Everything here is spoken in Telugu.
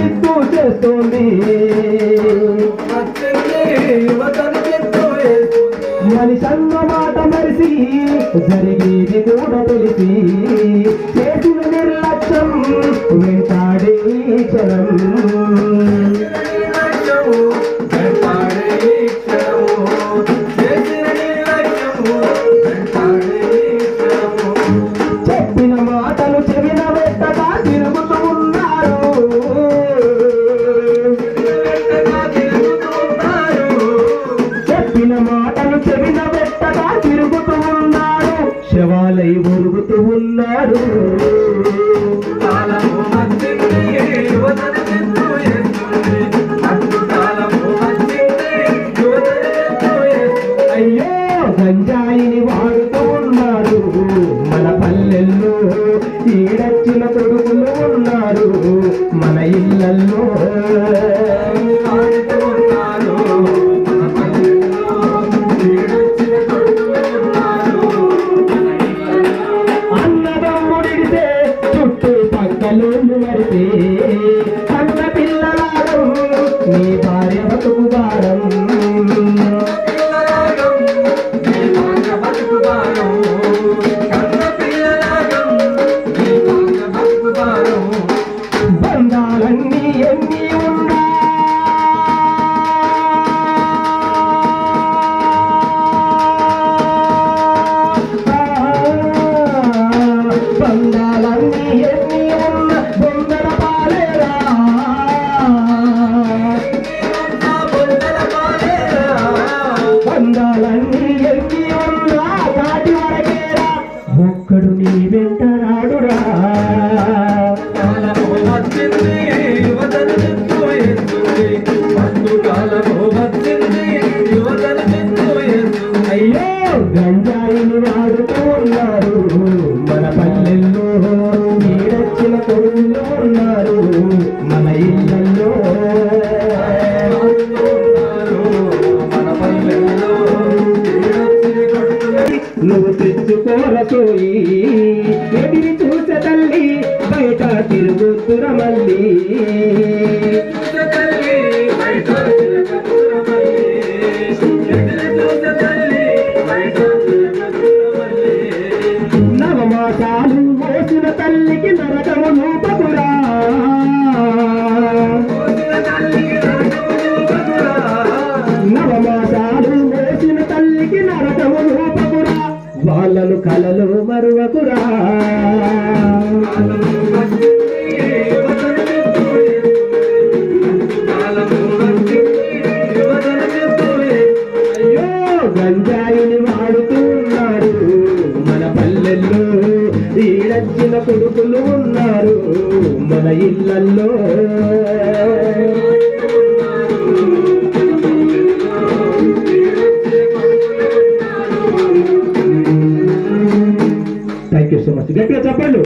చిత్తు చేస్తుంది. మనిషన్న మాట మరిసి జరిగేది కూడా తెలిసి చేసిన నిర్లక్ష్యం వెంటాడే క్షణం. శవాలై ఒరుగుతూ ఉన్నారు అయ్యో గంజాయిని వాడుతూ ఉన్నారు మన పల్లెల్లో ఈడచ్చిన కొడుకులు ఉన్నారు మన ఇళ్ళల్లో tu barão ఉన్నారు. మన పల్లెల్లో నీడొచ్చిన కొడుకులు ఉన్నారు. మన ఇళ్ళల్లో నువ్వు తెచ్చుకోరసోయి ఎదిరి చూసే తల్లి బయట తిరుగుతుర మళ్ళీ. నవమాసాలు మోసిన తల్లికి నరకము నూపకురా నవమాసాలు మోసిన తల్లికి నరకము నూపకురా వాళ్ళను కలలు మరువకురా కొడుకులు ఉన్నారు మన ఇళ్ళల్లో. థ్యాంక్ యూ సో మచ్ గట్టిగా చెప్పండి.